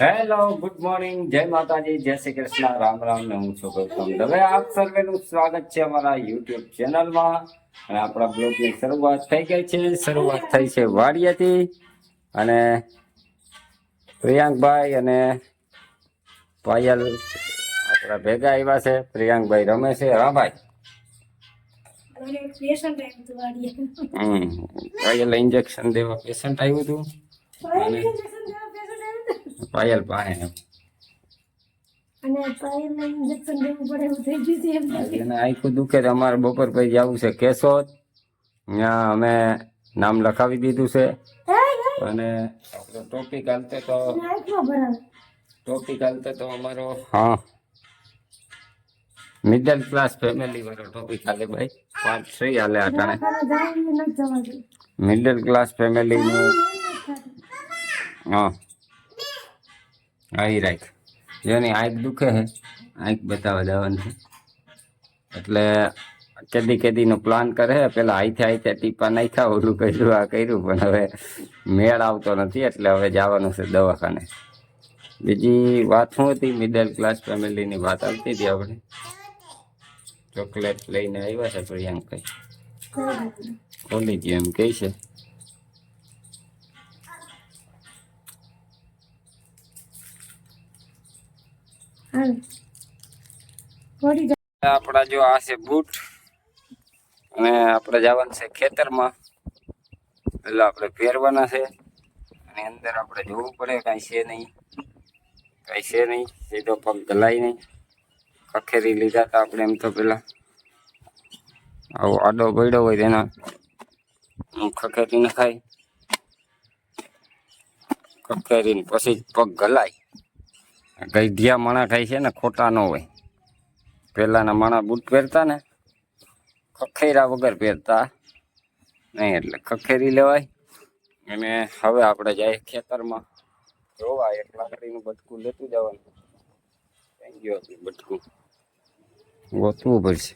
Hello good morning જય માતાજી જય શ્રી કૃષ્ણ. રામ રામ ને હું છું ગૌતમ. દવે આપ સર્વેનું સ્વાગત છે અમારા યુટ્યુબ ચેનલમાં અને આપણા બ્લોગની શરૂઆત થઈ ગઈ છે. શરૂઆત થઈ છે વાડિયાથી અને પ્રિયાંકભાઈ અને પાયલ આપણા ભેગા આવ્યા છે. પ્રિયાંકભાઈ રમે છે. હા ભાઈ. હમ પાયલ ઇન્જેક્શન દેવા પેશન્ટ આવ્યું હતું. પાયલ ઇન્જેક્શન દેવા પેશન્ટ આવ્યું હતું પાયલ પાસે અને પાયલને ઇન્જેક્શન દેવું પડે એવું થઈ ગયું છે એમ એને આખું દુખે છે અમારે બપોર પછી જવું છે કેશોદ. ત્યાં અમે નામ લખાવી દીધું છે. હે હે. અને આપણો ટોપિક હાલતે તો આંખમાં ભરાવે ટોપિક હાલતે તો અમારો હા. મિડલ ક્લાસ ફેમિલી વાળો ટોપિક હાલે ભાઈ. પાંચ થ્રી હાલે અટાણે દવાખાને જવાનું નથી જવાનું મિડલ ક્લાસ ફેમિલીનું હા. આવી રાખ. જેની આંખ દુખે છે આંખ બતાવવા જવાનું એટલે કેદી કેદીનો પ્લાન કરે છે પેલા આઈથે આઈથે ટીપા નાખ્યા ઓલું કર્યું આ કર્યું પણ હવે મેળ આવતો નથી એટલે હવે જવાનું છે દવાખાને. બીજી વાત શું હતી? મિડલ ક્લાસ ફેમિલીની વાત આવતી હતી આપણે. ચોકલેટ લઈને આવ્યા છે પ્રિયાંકભાઈ ખોલી ગયું એમ કહે છે હાલ પડી જાય આપણા જો આ છે બૂટ, અને આપણે જવાનું છે ખેતરમાં. એટલે આપણે પહેરવાના છે. અને અંદર આપણે જોવું પડે કાંઈ છે નહીં. કાંઈ છે નહીં. સીધો પગ ગલાય નહીં ખખેરી લીધા હતા આપણે એમ તો પેલા. આવો આડો પડ્યો હોય તેના. ખખેરી નખાય ખખેરીને પછી જ પગ ગલાય ગઈઢિયા માણા થાય છે ને ખોટા ન હોય. પહેલાના માણા બૂટ પહેરતા ને, ખખેરા વગર પહેરતા. નહીં એટલે ખખેરી લેવાય. અને હવે આપણે જાય ખેતરમાં. જોવા એક લાકડીનું બટકું લેતું જવાનું. થઈ ગયો બટકું. ગોતવું પડશે.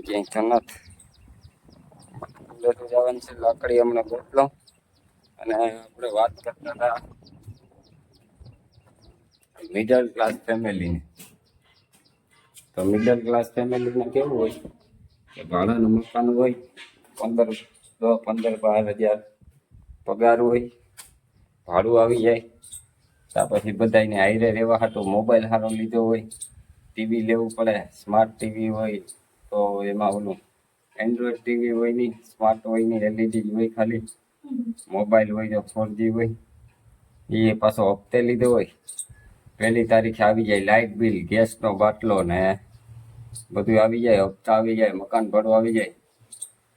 ક્યાંય તો નથી. લેતું જવાનું છે, લાકડી હમણાં ગોતલો અને આપણે વાત કરતા હતા મિડલ ક્લાસ ફેમિલીની તો મિડલ ક્લાસ ફેમિલીને કેવું હોય? કે ભાડાનું મકાન હોય, પંદર દસ પંદર, બાર હજાર પગાર હોય, ભાડું આવી જાય ત્યાં પછી બધાને હાઈરે રહેવા હાટું મોબાઈલ સારો લીધો હોય ટીવી લેવું પડે સ્માર્ટ ટીવી હોય, તો એમાં ઓલું એન્ડ્રોઈડ ટીવી હોય નહીં સ્માર્ટ હોય નહીં એલઈડી હોય ખાલી. મોબાઈલ હોય જો ફોર જી હોય એ પાછો હપ્તે લીધો હોય. પહેલી તારીખે આવી જાય લાઇટ બિલ, ગેસનો બાટલો ને બધું આવી જાય, હપ્તા આવી જાય, મકાન ભાડું આવી જાય.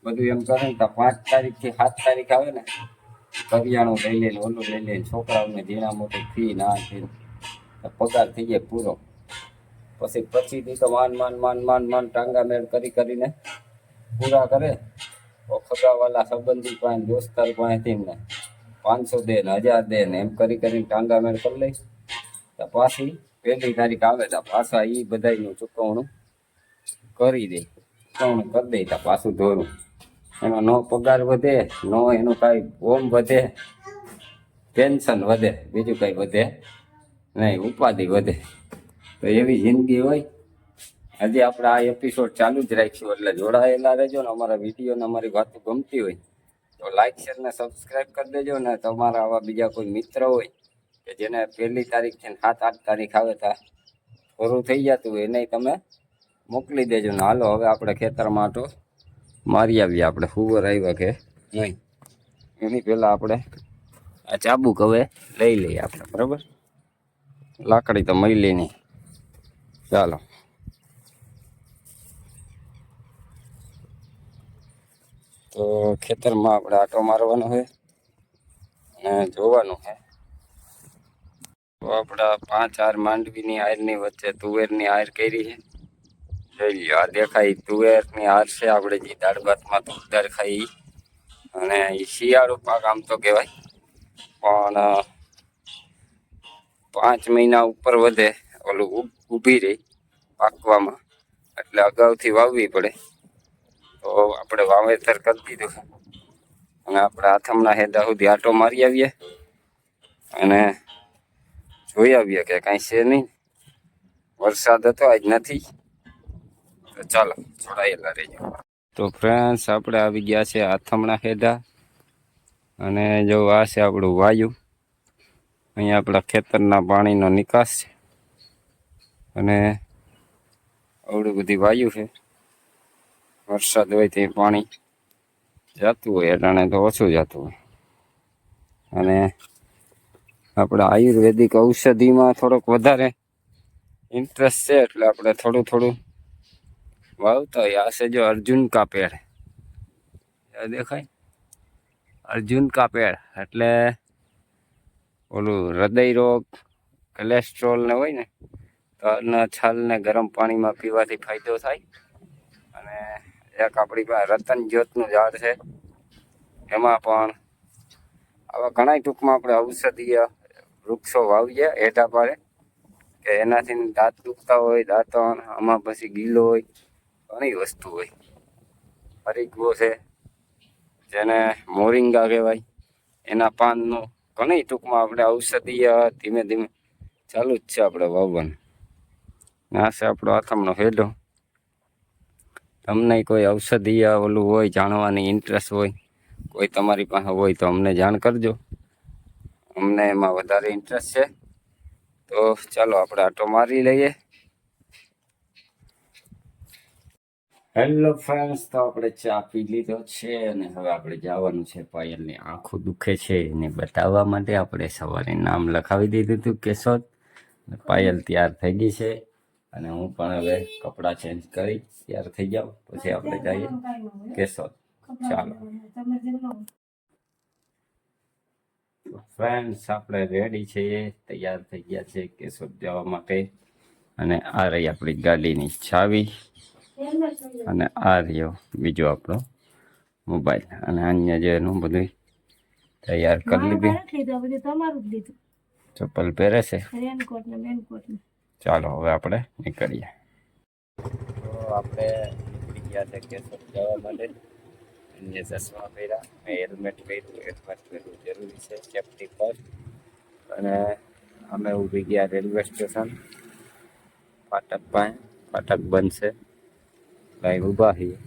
બધું એમ કરે ને તો પાંચ તારીખથી સાત તારીખ આવે ને, કરિયાણું લઈ લઈને ઓલું લઈ લે, છોકરાઓને ઝીણા મોટી ફી ના થઈ પગાર થઈ જાય પૂરો. પછી પછી તો માન માન માન માન માન ટાંગા મેળ કરી કરીને પૂરા કરે. તો ખગાવાલા સંબંધી પાસે દોસ્તાર પાસેથી ને પાંચસો દે ને હજાર દે ને એમ કરી કરીને ટાંગા મેળ કરી લઈશ તો પાછી પહેલી તારીખ આવે તો પાછા એ બધાયનું ચૂકવણું કરી દે. ચૂકવણું કરી દે તો પાછું ધોરું. એમાં નો પગાર વધે, નો એનું કાંઈ ઓમ વધે, પેન્શન વધે, બીજું કાંઈ વધે નહીં, ઉપાધિ વધે. તો એવી જિંદગી હોય હજી આપણે આ એપિસોડ ચાલુ જ રાખીશું એટલે જોડાયેલા રહેજો ને અમારા વીડિયો ને અમારી વાતો ગમતી હોય, તો લાઈક શેર ને સબસ્ક્રાઈબ કરી દેજો ને તમારા આવા બીજા કોઈ મિત્ર હોય કે જેને પહેલી તારીખથી સાત, આઠ તારીખ આવે ત્યાં પૂરું થઈ જતું હોય, એને તમે મોકલી દેજો ને હાલો, હવે આપણે ખેતરમાં આટો મારી આવીએ આપણે, હુવર આવ્યા કે નહીં. એની પહેલાં આપણે આ ચાબુક હવે લઈ લઈએ આપણે, બરાબર? લાકડી તો મળી નહીં. ચાલો. તો ખેતરમાં આપણે આટો મારવાનો છે અને જોવાનું છે. તો આપણા પાંચ આર માંડવીની આયરની વચ્ચે તુવેરની આયર કરી છે. જોઈ લો આ દેખાય તુવેરની આર છે, આપણે જે દાળ ભાતમાં તુર ખાઈ. અને એ શિયાળુ પાક આમ તો કહેવાય. પણ પાંચ મહિના ઉપર વધે ઓલું ઊભી રહી પાકવામાં. એટલે અગાઉથી વાવવી પડે. તો આપણે વાવેતર કરી દીધું. અને આપણે આથમણા હેડા સુધી આટો મારી આવીએ. અને જોઈ આવીએ કે કાંઈ છે નહીં. વરસાદ હતો, આજ નથી. તો ચાલો, જોડાયેલા રહીએ. તો ફ્રેન્ડ્સ આપણે આવી ગયા છે આથમણા હેડા અને જો આ છે આપણું વાયુ. અહીંયા આપણા ખેતરના પાણીનો નિકાસ છે. અને આવડું બધી વાયુ છે. વરસાદ હોય તે પાણી જતું હોય, અટાણે તો ઓછું જતું હોય. અને આપણે આયુર્વેદિક ઔષધિમાં થોડોક વધારે ઇન્ટરેસ્ટ છે, એટલે આપણે થોડું થોડું વાવતા હોય આ છે જો અર્જુન કા પેડ. દેખાય? અર્જુન કા પેડ. એટલે ઓલું હૃદય રોગ કોલેસ્ટ્રોલ ને હોય ને, તો છાલને ગરમ પાણીમાં પીવાથી ફાયદો થાય. અને એક આપણી પાસે રતન જ્યોતનું ઝાડ છે. એમાં પણ આવા ઘણા ટૂંકમાં આપણે ઔષધીય વૃક્ષો વાવીએ હેઠા પાડે, કે એનાથી દાંત દુખતા હોય, દાંતણ, આમાં પછી ગીલો હોય, ઘણી વસ્તુ હોય. હરીગવો છે, જેને મોરિંગા કહેવાય. એના પાનનું ઘણી ટૂંકમાં આપણે ઔષધીય ધીમે ધીમે ચાલુ જ છે આપણે વાવવાનું. ના છે આપણો આથમનો હેડો. તમને કોઈ ઔષધીય ઓલું હોય, જાણવાની ઇન્ટરેસ્ટ હોય, કોઈ તમારી પાસે હોય તો અમને જાણ કરજો. અમને એમાં વધારે ઇન્ટરેસ્ટ છે. તો ચાલો આપણે આટો મારી લઈએ. હેલો ફ્રેન્ડ્સ તો આપણે ચા પી લીધો છે અને હવે આપણે જવાનું છે પાયલની આંખો દુખે છે એને બતાવવા માટે. આપણે સવારે નામ લખાવી દીધું હતું કેશોદ. પાયલ તૈયાર થઈ ગઈ છે. અને હું પણ હવે કપડાં ચેન્જ કરી તૈયાર થઈ જાઉં. પછી આપણે જઈએ. કેશોદ. ચાલો. ફ્રેન્ડ્સ આપણે રેડી છીએ તૈયાર થઈ ગયા છે કેશોદ જવા માટે. અને આ રહી આપણી ગાડીની ચાવી. થઈ અને આ રહ્યો બીજો આપણો મોબાઈલ અને અન્ય જે એનું બધું તૈયાર કરી લીધું. ચપ્પલ પહેરે છે. રેનકોટ ને મેનકોટ ને. ચાલો, હવે આપણે નીકળીએ. તો આપણે નીકળી ગયા છે કેશોદ જવા માટે. જે ચશ્મા પહેર્યા, મેં હેલ્મેટ પહેર્યું હેલ્મેટ પહેરવું જરૂરી છે સેફટી ફર્સ્ટ અને અમે ઊભી ગયા રેલવે સ્ટેશન. ફાટક પાસે, ફાટક બનશે છે. ઊભા છીએ.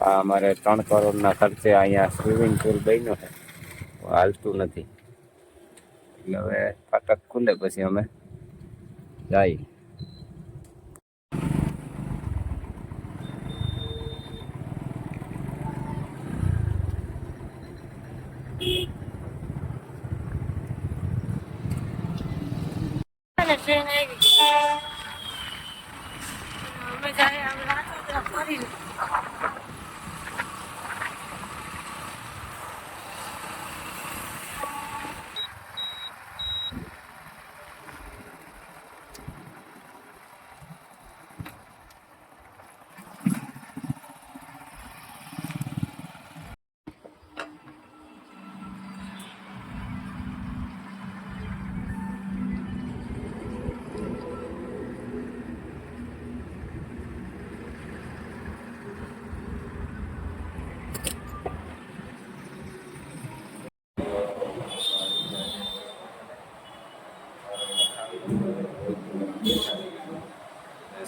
આ અમારે ત્રણ કરોડના ખર્ચે અહીંયા સ્વિમિંગ પુલ બન્યો છે. હાલતું નથી. એટલે હવે ફાટક ખુલે પછી અમે. જાય અને ટ્રેન આવી અમે જાય અમે રાતો ફરી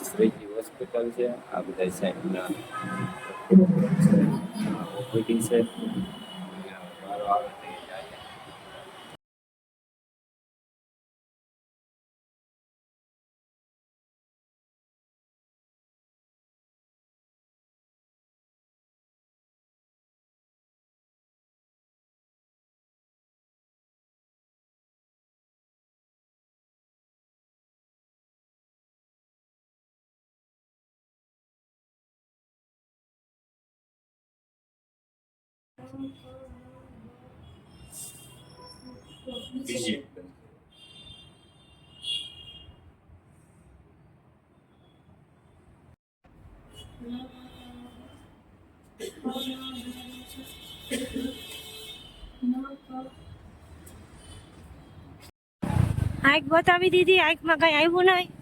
શ્રીજી હોસ્પિટલ છે આ બધા સાહેબના ઓપીડી છે. બીજી આંખ બતાવી દીધી આંખમાં કઈ આવ્યું નહીં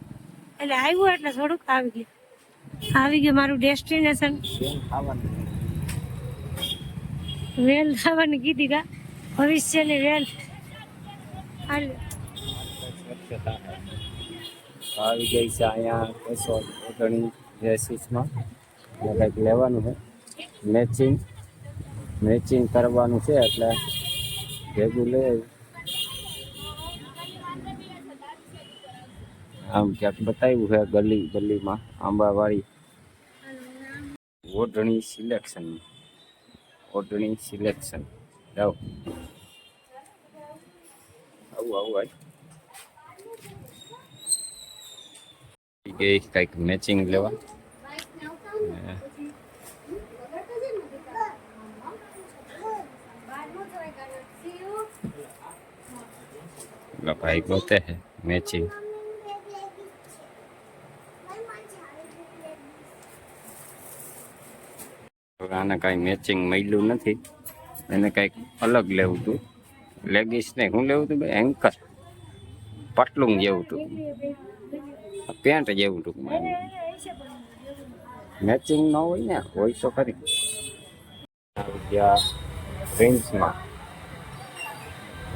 એટલે આવ્યું એટલે થોડુંક આવી ગયું આવી ગયું મારું ડેસ્ટિનેશન ખાવાનું વેલ થવાની કીધી કા? ભવિષ્યની વેલ. હાલ. આવી ગઈ છે અહીંયા કેશો ઓગણી ડ્રેસીસમાં કંઈક લેવાનું છે. મેચિંગ. મેચિંગ કરવાનું છે એટલે ભેગું લે આમ ક્યાંક બતાવ્યું છે ગલી ગલીમાં આંબાવાળી ઓઢણી સિલેક્શન. ઓઢણી સિલેક્શન જાઓ આવું આવું આય ગઈ કંઈક મેચિંગ લેવા ભાઈ ગોતે મેચિંગ આને કાંઈ મેચિંગ મળ્યું નથી એને કંઈક અલગ લેવું હતું લેગીસ ને શું લેવું હતું ભાઈ એન્કર પટલું જેવું હતું પેન્ટ જેવું ટૂંકમાં મેચિંગ ન હોય ને હોય તો ખરી આવી ગયા રીલ્સમાં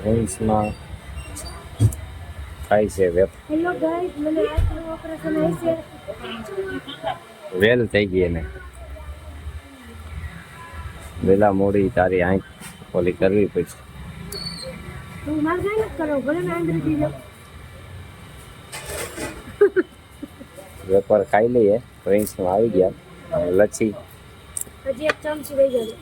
રીલ્સમાં થાય છે વેબ હેલો ગાઈસ મને આઈબ્રો ઓપરેશન હશે વેલ થઈ ગઈ એને વેલા મોડી તારી આંખ ઓલી કરવી પડશે હું મારે કઈ નથી કરો ભલે ને આંગળી દીધો વેપાર ખાઈ લઈએ. પ્રિન્સમાં આવી ગયા. અને લચ્છી. હજી એક ચમચી રહી જાય